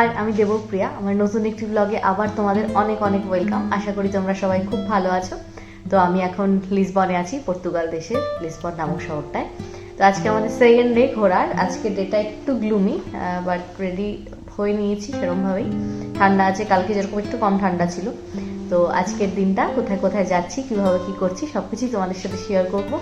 High আমি দেবপ্রিয়া, আমার নতুন একটি ব্লগে আবার তোমাদের অনেক অনেক ওয়েলকাম আশা করি তোমরা সবাই খুব ভালো আছো। তো আমি এখন লিসবনে আছি পর্তুগাল দেশের লিসবন নামক শহরটায়। তো আজকে আমাদের সেকেন্ড ডে ঘোরার। আজকে ডেটা একটু গ্লুমি বাট রেডি হয়ে নিয়েছি সেরকমভাবেই ঠান্ডা আছে, কালকে যেরকম একটু কম ঠান্ডা ছিল। তো আজকের দিনটা, কোথায় কোথায় যাচ্ছি, কীভাবে কি করছি সব কিছুই তোমাদের সাথে শেয়ার করব।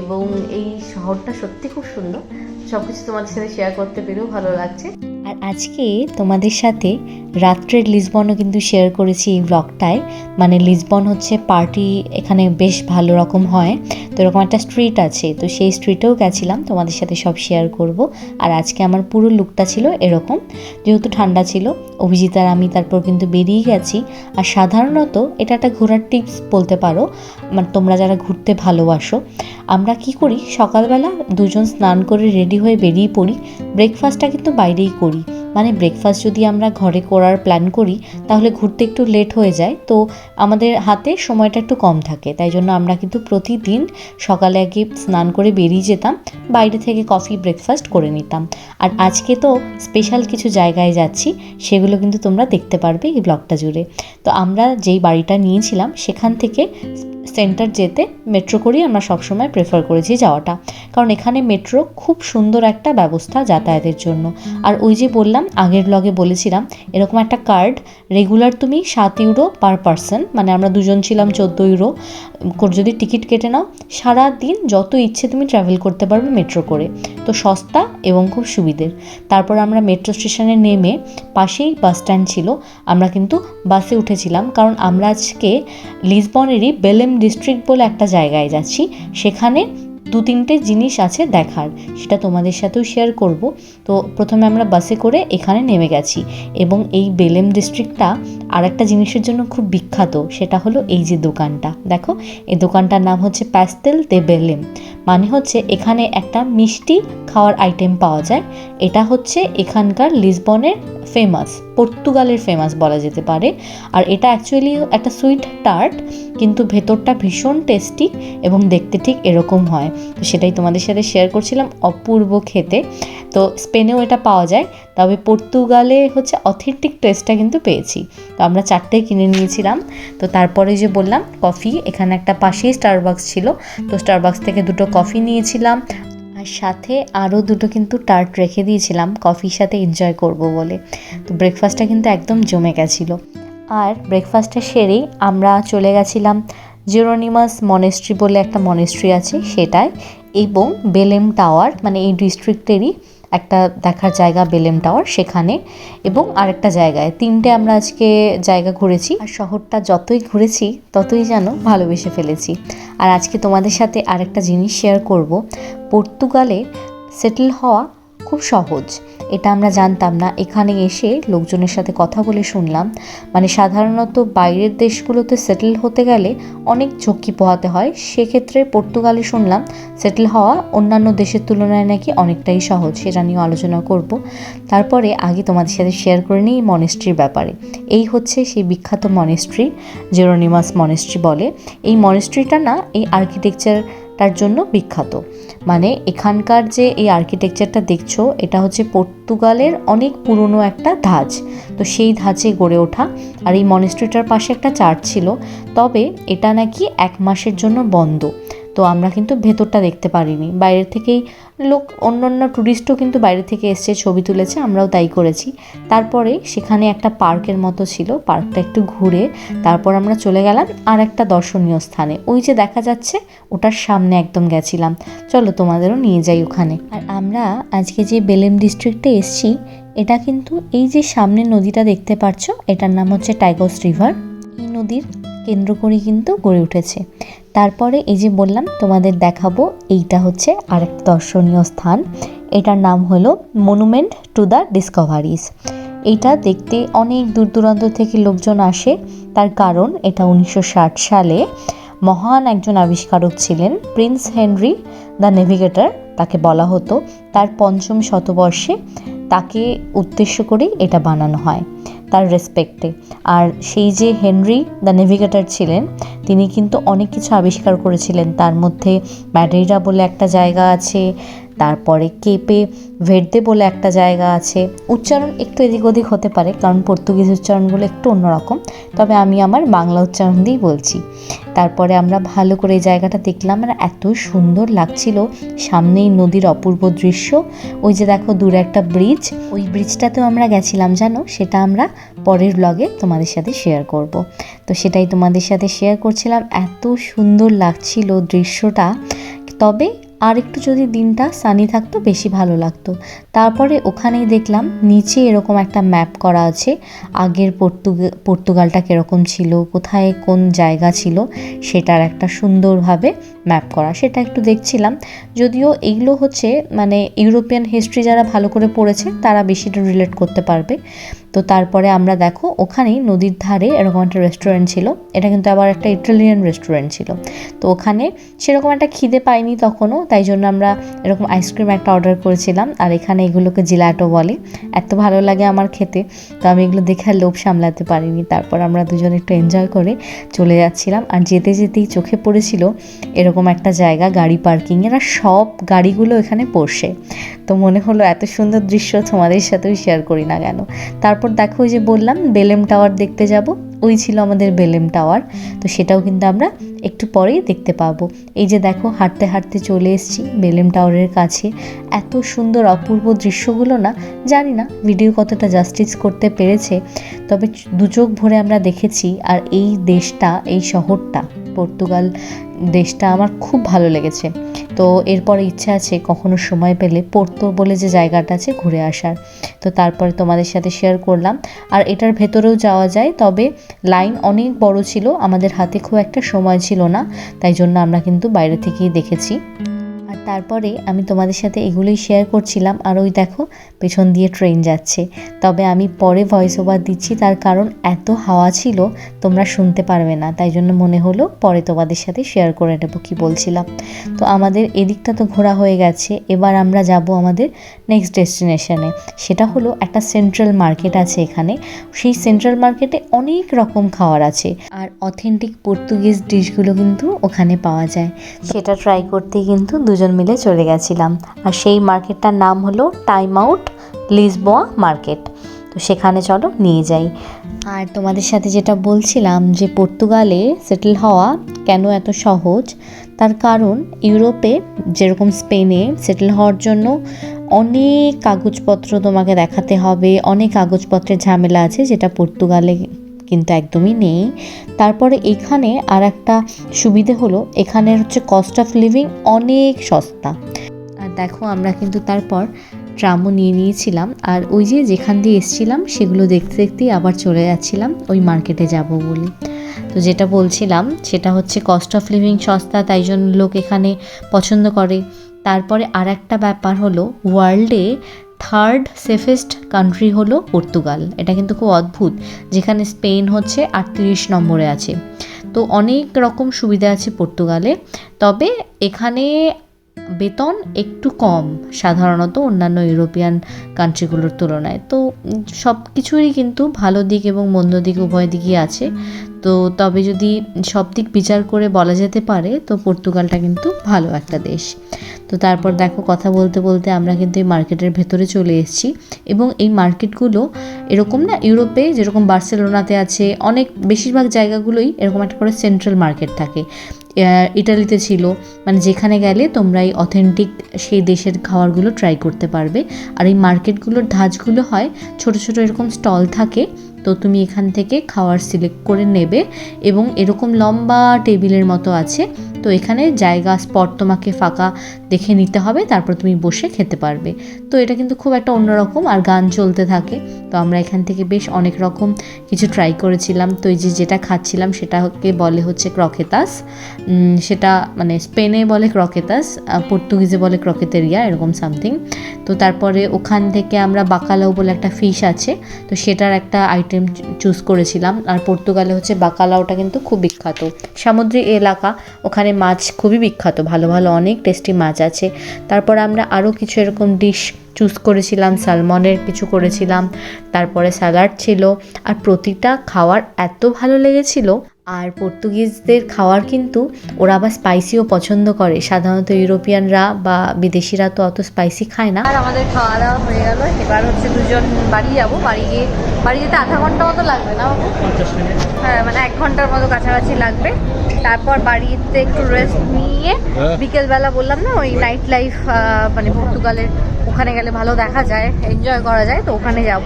এবং এই শহরটা সত্যি খুব সুন্দর। সব কিছু তোমাদের সাথে শেয়ার করতে পেরেও ভালো লাগছে। আর আজকে তোমাদের সাথে রাত্রের লিসবনও কিন্তু শেয়ার করেছি এই ব্লগটায় মানে লিসবন হচ্ছে পার্টি এখানে বেশ ভালো রকম হয়। তো এরকম একটা স্ট্রিট আছে। তো সেই স্ট্রিটেও গেছিলাম, তোমাদের সাথে সব শেয়ার করব। আর আজকে আমার পুরো লুকটা ছিল এরকম। যেহেতু ঠান্ডা ছিল, অভিজিৎ আর আমি তারপর কিন্তু বেরিয়ে গেছি। আর সাধারণত এটা একটা ঘোরার টিপস বলতে পারো। মানে তোমরা যারা ঘুরতে ভালোবাসো আমরা কি করি? সকালবেলা দুজন স্নান করে রেডি হয়ে বেরিয়ে পড়ি। ব্রেকফাস্টটা কিন্তু বাইরেই করি। মানে ব্রেকফাস্ট যদি আমরা ঘরে করার প্ল্যান করি, তাহলে ঘুরতে একটু লেট হয়ে যায়। তো আমাদের হাতে সময়টা একটু কম থাকে, তাই জন্য আমরা কিন্তু প্রতিদিন সকালে আগে স্নান করে বেরিয়ে যেতাম, বাইরে থেকে কফি ব্রেকফাস্ট করে নিতাম। আর আজকে তো স্পেশাল কিছু জায়গায় যাচ্ছি, সেগুলো কিন্তু তোমরা দেখতে পারবে এই ব্লগটা জুড়ে। তো আমরা যেই বাড়িটা নিয়েছিলাম, সেখান থেকে সেন্টার যেতে মেট্রো করেই আমরা সবসময় প্রেফার করেছি যাওয়াটা। কারণ এখানে মেট্রো খুব সুন্দর একটা ব্যবস্থা যাতায়াতের জন্য। আর ওই যে বললাম আগের ব্লগে বলেছিলাম, এরকম একটা কার্ড রেগুলার তুমি সাত ইউরো পার পার্সন মানে আমরা দুজন ছিলাম চোদ্দ ইউরো করে যদি টিকিট কেটে নাও সারা দিন যত ইচ্ছে তুমি ট্রাভেল করতে পারবে মেট্রো করে। তো সস্তা এবং খুব সুবিধের। তারপর আমরা মেট্রো স্টেশনে নেমে পাশেই বাস স্ট্যান্ড ছিল, আমরা কিন্তু বাসে উঠেছিলাম, কারণ আমরা আজকে লিসবনেরই বেলেম ডিস্ট্রিক্ট বলে একটা জায়গায় যাচ্ছি, সেখানে দু তিনটে জিনিস আছে দেখার, সেটা তোমাদের সাথেও শেয়ার করব। তো প্রথমে আমরা বাসে করে এখানে নেমে গেছি এবং এই বেলেম ডিস্ট্রিক্টটা আর একটা জিনিসের জন্য খুব বিখ্যাত, সেটা হলো এই যে দোকানটা। দেখো, এই দোকানটার নাম হচ্ছে প্যাস্তেল দে বেলেম মানে হচ্ছে এখানে একটা মিষ্টি খাওয়ার আইটেম পাওয়া যায়। এটা হচ্ছে এখানকার লিসবনের ফেমাস পর্তুগালের ফেমাস বলা যেতে পারে। আর এটা অ্যাকচুয়ালি একটা সুইট টার্ট কিন্তু ভেতরটা ভীষণ টেস্টি এবং দেখতে ঠিক এরকম হয়। তো সেটাই তোমাদের সাথে শেয়ার করছিলাম অপূর্ব খেতে। তো স্পেনেও এটা পাওয়া যায়, তবে পর্তুগালে হচ্ছে অথেন্টিক টেস্টটা কিন্তু পেয়েছি। তো আমরা চারটেই কিনে নিয়েছিলাম। তো তারপরে যে বললাম, কফি, এখানে একটা পাশেই স্টারবাক্স ছিল। তো স্টারবাক্স থেকে দুটো কফি নিয়েছিলাম আর সাথে আরও দুটো কিন্তু টার্ট রেখে দিয়েছিলাম। কফির সাথে এনজয় করব বলে। তো ব্রেকফাস্টটা কিন্তু একদম জমে গেছিল। আর ব্রেকফাস্টটা সেরেই আমরা চলে গেছিলাম জেরোনিমাস মনেস্ট্রি বলে একটা মনেস্ট্রি আছে সেটাই এবং বেলেম টাওয়ার মানে এই ডিস্ট্রিক্টেরই একটা দেখার জায়গা বেলেম টাওয়ার সেখানে এবং আরেকটা জায়গায়। তিনটে আমরা আজকে জায়গা ঘুরেছি। আর শহরটা যতই ঘুরেছি, ততই যেন ভালোবেসে ফেলেছি। আর আজকে তোমাদের সাথে আরেকটা জিনিস শেয়ার করব। পর্তুগালে সেটেল হওয়া খুব সহজ। এটা আমরা জানতাম না। এখানে এসে লোকজনের সাথে কথা বলে শুনলাম। মানে সাধারণত বাইরের দেশগুলোতে সেটেল হতে গেলে অনেক ঝক্কি পোহাতে হয়। সেক্ষেত্রে পর্তুগালে শুনলাম সেটেল হওয়া অন্যান্য দেশের তুলনায় নাকি অনেকটাই সহজ। সেটা নিয়েও আলোচনা করব। তারপরে আগে তোমাদের সাথে শেয়ার করে নিই মনেস্ট্রির ব্যাপারে। এই হচ্ছে সেই বিখ্যাত মনেস্ট্রি জেরোনিমাস মনেস্ট্রি বলে। এই মনেস্ট্রিটা না, এই আর্কিটেকচার তার জন্য বিখ্যাত। মানে এখানকার যে এই আর্কিটেকচারটা দেখছ, এটা হচ্ছে পর্তুগালের অনেক পুরনো একটা ধাঁচ। তো সেই ধাঁচে গড়ে ওঠা। আর এই মনেস্ট্রিটার পাশে একটা চার্চ ছিল। তবে এটা নাকি এক মাসের জন্য বন্ধ। তো আমরা কিন্তু ভেতরটা দেখতে পারিনি। বাইরের থেকেই লোক অন্য অন্য ট্যুরিস্টও কিন্তু বাইরে থেকে এসছে, ছবি তুলেছে, আমরাও তাই করেছি। তারপরে সেখানে একটা পার্কের মতো ছিল, পার্কটা একটু ঘুরে তারপর আমরা চলে গেলাম আর একটা দর্শনীয় স্থানে। ওই যে দেখা যাচ্ছে, ওটার সামনে একদম গেছিলাম। চলো তোমাদেরও নিয়ে যাই ওখানে। আর আমরা আজকে যে বেলেম ডিস্ট্রিক্টে এসছি, এটা কিন্তু এই যে সামনে নদীটা দেখতে পাচ্ছ, এটার নাম হচ্ছে টাইগস রিভার এই নদীর কেন্দ্র করে কিন্তু গড়ে উঠেছে। তারপরে এই যে বললাম, তোমাদের দেখাবো এইটা হচ্ছে আরেক দর্শনীয় স্থান। এটার নাম হলো মনুমেন্ট টু দ্য ডিসকভারিজ এটা দেখতে অনেক দূর দূরান্ত থেকে লোকজন আসে। তার কারণ, এটা উনিশশো ষাট সালে মহান একজন আবিষ্কারক ছিলেন প্রিন্স হেনরি দ্য নেভিগেটর তাকে বলা হতো। তার পঞ্চম শতবর্ষে তাকে উদ্দেশ্য করেই এটা বানানো হয়। তার রেসপেক্টে আর সেই যে হেনরি দ্য নেভিগেটর ছিলেন, তিনি কিন্তু অনেক কিছু আবিষ্কার করেছিলেন। তার মধ্যে ব্যাটারিরা বলে একটা জায়গা আছে তারপরে কেপে ভের্দে বলে একটা জায়গা আছে। উচ্চারণ একটু এদিক ওদিক হতে পারে, কারণ পর্তুগিজ উচ্চারণগুলো একটু অন্যরকম। তবে আমি আমার বাংলা উচ্চারণ দিয়েই বলছি। তারপরে আমরা ভালো করে এই জায়গাটা দেখলাম আর এত সুন্দর লাগছিল সামনেই নদীর অপূর্ব দৃশ্য। ওই যে দেখো দূরে একটা ব্রিজ, ওই ব্রিজটাতেও আমরা গেছিলাম, জানো? সেটা আমরা পরের ব্লগে তোমাদের সাথে শেয়ার করব। তো সেটাই তোমাদের সাথে শেয়ার করছিলাম। এত সুন্দর লাগছিল দৃশ্যটা। তবে আর একটু যদি দিনটা সানি থাকতো, বেশি ভালো লাগতো। তারপরে ওখানেই দেখলাম নিচে এরকম একটা ম্যাপ করা আছে, আগের পর্তুগে, পর্তুগালটা কীরকম ছিল, কোথায় কোন জায়গা ছিল, সেটার একটা সুন্দরভাবে ম্যাপ করা। সেটা একটু দেখছিলাম, যদিও এইগুলো হচ্ছে মানে ইউরোপিয়ান হিস্ট্রি যারা ভালো করে পড়েছে, তারা বেশিটা রিলেট করতে পারবে। তো তারপরে আমরা দেখো, ওখানেই নদীর ধারে এরকম একটা রেস্টুরেন্ট ছিল। এটা কিন্তু আবার একটা ইটালিয়ান রেস্টুরেন্ট ছিল। তো ওখানে সেরকম একটা খিদে পাইনি তখনও, তাই জন্য আমরা এরকম আইসক্রিম একটা অর্ডার করেছিলাম। আর এখানে এগুলোকে জিলাটো বলে। এত ভালো লাগে আমার খেতে। তো আমি এগুলো দেখে আর লোভ সামলাতে পারিনি। তারপর আমরা দুজন একটু এনজয় করে চলে যাচ্ছিলাম। আর যেতে যেতেই চোখে পড়েছিল এরকম একটা জায়গা, গাড়ি পার্কিংয়ের আর সব গাড়িগুলো এখানে পড়ছে। তো মনে হলো এত সুন্দর দৃশ্য তোমাদের সাথেও শেয়ার করি না কেন? তারপর দেখো ওই যে বললাম, বেলেম টাওয়ার দেখতে যাব। ওই ছিল আমাদের বেলেম টাওয়ার। তো সেটাও কিন্তু আমরা একটু পরেই দেখতে পাবো। এই যে দেখো, হাঁটতে হাঁটতে চলে এসেছি বেলেম টাওয়ারের কাছে। এত সুন্দর অপূর্ব দৃশ্যগুলো না, জানি না ভিডিও কতটা জাস্টিস করতে পেরেছে, তবে দু চোখ ভরে আমরা দেখেছি। আর এই দেশটা, এই শহরটা, পর্তুগাল দেশটা আমার খুব ভালো লেগেছে। তো এরপরে ইচ্ছা আছে কখনো সময় পেলে পড়তো বলে যে জায়গাটা আছে ঘুরে আসার। তো তারপরে তোমাদের সাথে শেয়ার করলাম। আর এটার ভেতরেও যাওয়া যায়, তবে লাইন অনেক বড় ছিল, আমাদের হাতে খুব একটা সময় ছিল না, তাই জন্য আমরা কিন্তু বাইরে থেকেই দেখেছি। তারপরে আমি তোমাদের সাথে এগুলোই শেয়ার করছিলাম। আর ওই দেখো, পেছন দিয়ে ট্রেন যাচ্ছে। তবে আমি পরে ভয়েস ওভার দিচ্ছি, তার কারণ এত হাওয়া ছিল, তোমরা শুনতে পারবে না। তাই জন্য মনে হলো পরে তোমাদের সাথে শেয়ার করে নেব কি বলছিলাম। তো আমাদের এদিকটা তো ঘোরা হয়ে গেছে, এবার আমরা যাব আমাদের নেক্সট ডেস্টিনেশনে সেটা হলো একটা সেন্ট্রাল মার্কেট আছে এখানে। সেই সেন্ট্রাল মার্কেটে অনেক রকম খাওয়ার আছে। আর অথেন্টিক পর্তুগিজ ডিশগুলো কিন্তু ওখানে পাওয়া যায়। সেটা ট্রাই করতে কিন্তু দুজন মিলে চলে গেছিলাম। আর সেই মার্কেটটার নাম হলো টাইম আউট লিসবোয়া মার্কেট তো সেখানে চলো, নিয়ে যাই। আর তোমাদের সাথে যেটা বলছিলাম যে পর্তুগালে সেটেল হওয়া কেন এত সহজ? তার কারণ ইউরোপে যেরকম স্পেনে সেটেল হওয়ার জন্য অনেক কাগজপত্র তোমাকে দেখাতে হবে, অনেক কাগজপত্রের ঝামেলা আছে যেটা পর্তুগালে কিন্তু একদমই নেই। তারপরে এখানে আর একটা সুবিধে হলো, এখানের হচ্ছে কস্ট অফ লিভিং অনেক সস্তা। আর দেখো আমরা কিন্তু তারপর ট্রামও নিয়ে নিয়েছিলাম। আর ওই যে যেখান দিয়ে এসছিলাম, সেগুলো দেখতে দেখতেই আবার চলে যাচ্ছিলাম, ওই মার্কেটে যাব বলে। তো যেটা বলছিলাম, সেটা হচ্ছে কস্ট অফ লিভিং সস্তা, তাই জন্য লোক এখানে পছন্দ করে। তারপরে আর একটা ব্যাপার হলো, ওয়ার্ল্ডে থার্ড সেফেস্ট কান্ট্রি হলো পর্তুগাল। এটা কিন্তু খুব অদ্ভুত, যেখানে স্পেন হচ্ছে আটত্রিশ নম্বরে আছে। তো অনেক রকম সুবিধা আছে পর্তুগালে, তবে এখানে বেতন একটু কম, সাধারণত অন্যান্য ইউরোপিয়ান কান্ট্রিগুলোর তুলনায়। তো সব কিছুরই কিন্তু ভালো দিক এবং মন্দ দিক উভয় দিকই আছে। তো তবে যদি সব দিক বিচার করে বলা যেতে পারে, তো পর্তুগালটা কিন্তু ভালো একটা দেশ। তো তারপর দেখো কথা বলতে বলতে আমরা কিন্তু এই মার্কেটের ভেতরে চলে এসেছি এবং এই মার্কেটগুলো এরকম না ইউরোপে যেরকম বার্সেলোনাতে আছে, অনেক বেশিরভাগ জায়গাগুলোই এরকম একটা করে সেন্ট্রাল মার্কেট থাকে। ইটালিতে ছিল মানে যেখানে গেলে তোমরা এই অথেন্টিক সেই দেশের খাবারগুলো ট্রাই করতে পারবে। আর এই মার্কেটগুলোর ধাঁচগুলো হয়, ছোট ছোট এরকম স্টল থাকে, তো তুমি এখান থেকে খাওয়ার সিলেক্ট করে নেবে এবং এরকম লম্বা টেবিলের মতো আছে। তো এখানে জায়গা স্পট তোমাকে ফাঁকা দেখে নিতে হবে, তারপর তুমি বসে খেতে পারবে। তো এটা কিন্তু খুব একটা অন্যরকম আর গান চলতে থাকে। তো আমরা এখান থেকে বেশ অনেক রকম কিছু ট্রাই করেছিলাম। তো এই যে যেটা খাচ্ছিলাম সেটাকে বলে হচ্ছে ক্রকেতাস সেটা মানে স্পেনে বলে ক্রকেতাস পর্তুগিজে বলে ক্রকেতেরিয়া এরকম সামথিং তো তারপরে ওখান থেকে আমরা বাকালাও বলে একটা ফিশ আছে, তো সেটার একটা আইটেম চুজ করেছিলাম। আর পর্তুগালে হচ্ছে বাকালাওটা কিন্তু খুব বিখ্যাত। সামুদ্রিক এলাকা, ওখানে মাছ খুবই বিখ্যাত, ভালো ভালো অনেক টেস্টি মাছ আছে। তারপর আমরা আরও কিছু এরকম ডিশ চুজ করেছিলাম স্যালমনের কিছু করেছিলাম, তারপরে স্যালাড ছিল, আর প্রতিটা খাওয়ার এত ভালো লেগেছিল। আর পর্তুগিজদের খাওয়ার কিন্তু ওরা আবার স্পাইসিও পছন্দ করে। সাধারণত ইউরোপিয়ানরা বা বিদেশিরা তো অত স্পাইসি খায় না। আর আমাদের খাওয়া দাওয়া হয়ে গেল। এবার হচ্ছে দুজন বাড়ি যাব। বাড়ি গিয়ে বাড়ি যেতে আধা ঘণ্টা মতো লাগবে না বাবু? হ্যাঁ মানে এক ঘণ্টার মতো কাছাকাছি লাগবে। তারপর বাড়িতে একটু রেস্ট নিয়ে হ্যাঁ। বিকেলবেলা বললাম না ওই নাইট লাইফ মানে পর্তুগালের ওখানে গেলে ভালো দেখা যায় এনজয় করা যায় তো ওখানে যাব।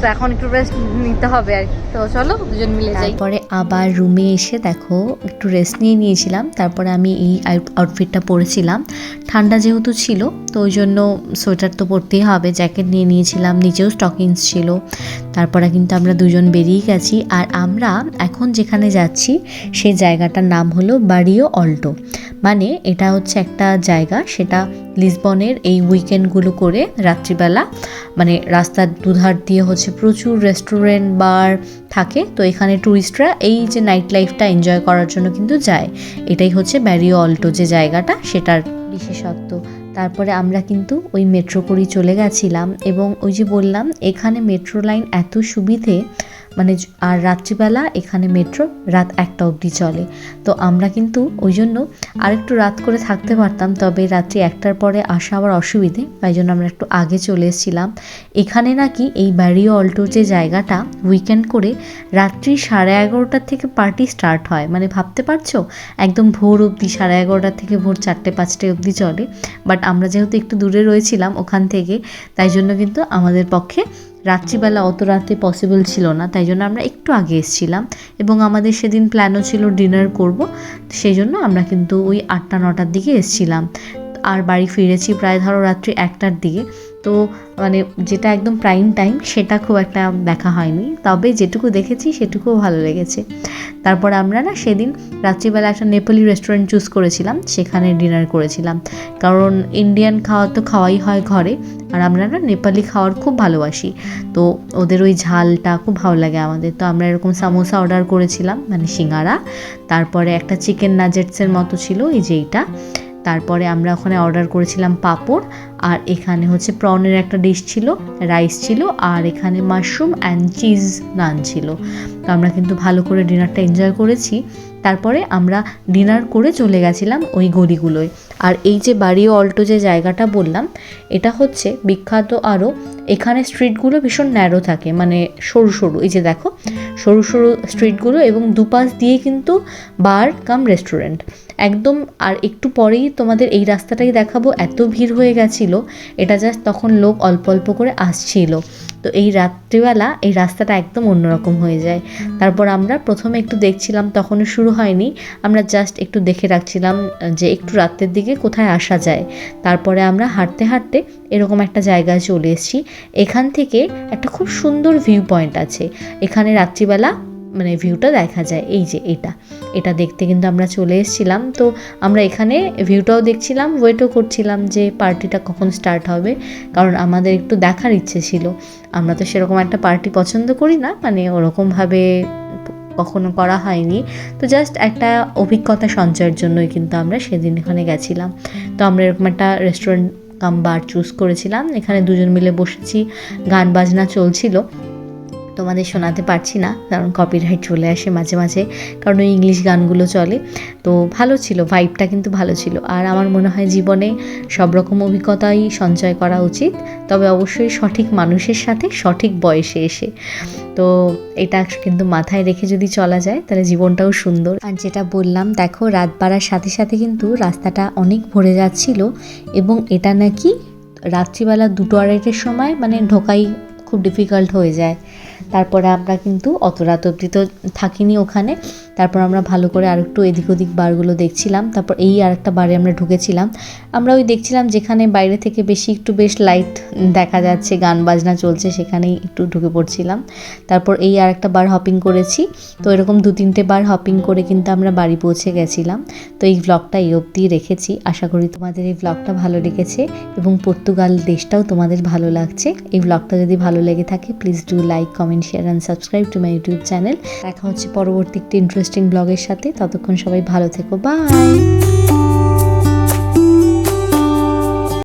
তো এখন একটু রেস্ট নিতে হবে আর কি। তো চলো দুজন মিলে যাই। তারপরে আবার রুমে এসে দেখো, একটু রেস্ট নিয়ে নিয়েছিলাম। তারপরে আমি এই আউটফিটটা পরেছিলাম। ঠান্ডা যেহেতু ছিল, তো ওই জন্য সোয়েটার তো পরতেই হবে। জ্যাকেট নিয়ে নিয়েছিলাম নিচেও স্টকিংস ছিল। তারপরে কিন্তু আমরা দুজন বেরিয়ে গেছি। আর আমরা এখন যেখানে যাচ্ছি, সেই জায়গাটার নাম হলো বাড়িও অল্টো। মানে এটা হচ্ছে একটা জায়গা, সেটা লিসবনের এই উইকেন্ডগুলো করে রাত্রিবেলা মানে রাস্তার দুধার দিয়ে হচ্ছে প্রচুর রেস্টুরেন্ট বার থাকে। তো এখানে ট্যুরিস্টরা এই যে নাইট লাইফটা এনজয় করার জন্য কিন্তু যায়। এটাই হচ্ছে ব্যারিও অল্টো যে জায়গাটা, সেটার বিশেষত্ব। তারপরে আমরা কিন্তু ওই মেট্রো করেই চলে গেছিলাম এবং ওই যে বললাম, এখানে মেট্রো লাইন এত সুবিধে মানে আর রাত্রিবেলা এখানে মেট্রো রাত একটা অবধি চলে। তো আমরা কিন্তু ওই জন্য আরেকটু রাত করে থাকতে পারতাম, তবে রাত্রি একটার পরে আসা আবার অসুবিধে, তাই জন্য আমরা একটু আগে চলে এসেছিলাম। এখানে নাকি এই ব্যারিও অল্টোর যে জায়গাটা উইকেন্ড করে রাত্রি সাড়ে এগারোটার থেকে পার্টি স্টার্ট হয়। মানে ভাবতে পারছ? একদম ভোর অবধি, সাড়ে এগারোটার থেকে ভোর চারটে, পাঁচটে অবধি চলে। বাট আমরা যেহেতু একটু দূরে রয়েছিলাম ওখান থেকে, তাই জন্য কিন্তু আমাদের পক্ষে রাত্রিবেলা অত রাতে পসিবল ছিল না, তাই জন্য আমরা একটু আগে এসেছিলাম এবং আমাদের সেদিন প্ল্যানও ছিল ডিনার করব, সেই জন্য আমরা কিন্তু ওই আটটা, নটার দিকে এসেছিলাম। আর বাড়ি ফিরেছি প্রায় ধরো রাত্রি একটার দিকে। তো মানে যেটা একদম প্রাইম টাইম সেটা খুব একটা দেখা হয়নি। তবে যেটুকু দেখেছি, সেটুকুও ভালো লেগেছে। তারপর আমরা না সেদিন রাত্রিবেলা একটা নেপালি রেস্টুরেন্ট চুজ করেছিলাম, সেখানে ডিনার করেছিলাম। কারণ ইন্ডিয়ান খাওয়া তো খাওয়াই হয় ঘরে, আর আমরা না নেপালি খাওয়ার খুব ভালোবাসি। তো ওদের ওই ঝালটা খুব ভালো লাগে আমাদের। তো আমরা এরকম সামোসা অর্ডার করেছিলাম মানে সিঙ্গারা। তারপরে একটা চিকেন নাজেটসের মতো ছিল, এই যেইটা তারপরে আমরা ওখানে অর্ডার করেছিলাম পাঁপড়, আর এখানে হচ্ছে প্রনের একটা ডিশ ছিল রাইস ছিল, আর এখানে মাশরুম অ্যান্ড চিজ নান ছিল। তো আমরা কিন্তু ভালো করে ডিনারটা এনজয় করেছি। তারপরে আমরা ডিনার করে চলে গেছিলাম ওই গলিগুলোয়। আর এই যে বাড়ি অল্টো যে জায়গাটা বললাম, এটা হচ্ছে বিখ্যাত আরও এখানে স্ট্রিটগুলো ভীষণ ন্যারো থাকে মানে সরু সরু, এই যে দেখো, সরু সরু স্ট্রিটগুলো এবং দুপাশ দিয়ে কিন্তু বার কাম রেস্টুরেন্ট একদম, আর একটু পরেই তোমাদের এই রাস্তাটাই দেখাবো। এত ভিড় হয়ে গেছিল, এটা জাস্ট তখন লোক অল্প অল্প করে আসছিল। তো এই রাত্রিবেলা এই রাস্তাটা একদম অন্যরকম হয়ে যায়। তারপর আমরা প্রথমে একটু দেখছিলাম, তখনও শুরু হয়নি। আমরা জাস্ট একটু দেখে রাখছিলাম যে একটু রাতের দিকে কোথায় আসা যায়। তারপরে আমরা হাঁটতে হাঁটতে এরকম একটা জায়গায় চলে এসেছি। এখান থেকে একটা খুব সুন্দর ভিউ পয়েন্ট আছে। এখানে রাত্রিবেলা মানে ভিউটা দেখা যায়। এই যে এটা। এটা দেখতে কিন্তু আমরা চলে এসেছিলাম। তো আমরা এখানে ভিউটাও দেখছিলাম ওয়েটও করছিলাম যে পার্টিটা কখন স্টার্ট হবে। কারণ আমাদের একটু দেখার ইচ্ছে ছিল। আমরা তো সেরকম একটা পার্টি পছন্দ করি না। মানে ওরকমভাবে কখনো করা হয়নি। তো জাস্ট একটা অভিজ্ঞতা সঞ্চয়ের জন্যই কিন্তু আমরা সেদিন এখানে গেছিলাম। তো আমরা এরকম একটা রেস্টুরেন্ট কাম বার চুজ করেছিলাম। এখানে দুজন মিলে বসেছি, গান বাজনা চলছিল। তোমাদের শোনাতে পারছি না, কারণ কপিরাইট চলে আসে মাঝে মাঝে, কারণ ওই ইংলিশ গানগুলো চলে। তো ভালো ছিল ভাইবটা কিন্তু ভালো ছিল। আর আমার মনে হয় জীবনে সব রকম অভিজ্ঞতাই সঞ্চয় করা উচিত, তবে অবশ্যই সঠিক মানুষের সাথে সঠিক বয়সে এসে। তো এটা কিন্তু মাথায় রেখে যদি চলা যায়, তাহলে জীবনটাও সুন্দর। আর যেটা বললাম, দেখো, রাত বাড়ার সাথে সাথে কিন্তু রাস্তাটা অনেক ভরে যাচ্ছিল, এবং এটা নাকি রাত্রিবেলা দুটো আড়াইটের সময় মানে ঢোকাই খুব ডিফিকাল্ট হয়ে যায়। তারপরে আমরা কিন্তু অত রাত অবধি তো থাকিনি ওখানে। তারপর আমরা ভালো করে আরেকটু এদিক ওদিক বারগুলো দেখছিলাম। তারপর এই আরেকটা বারে আমরা ঢুকেছিলাম। আমরা ওই দেখছিলাম যেখানে বাইরে থেকে বেশি একটু বেশ লাইট দেখা যাচ্ছে, গান বাজনা চলছে, সেখানেই একটু ঢুকে পড়ছিলাম। তারপর এই আর একটা বার হপিং করেছি। তো এরকম দু তিনটে বার হপিং করে কিন্তু আমরা বাড়ি পৌঁছে গেছিলাম। তো এই ব্লগটা এই অবধি রেখেছি। আশা করি তোমাদের এই ব্লগটা ভালো লেগেছে এবং পর্তুগাল দেশটাও তোমাদের ভালো লাগছে। এই ব্লগটা যদি ভালো লেগে থাকে please do like comment share and subscribe to my YouTube channel দেখা হচ্ছে পরবর্তী একটি ইন্টারেস্টিং ব্লগের সাথে। ততক্ষণ সবাই ভালো থেকো। বাই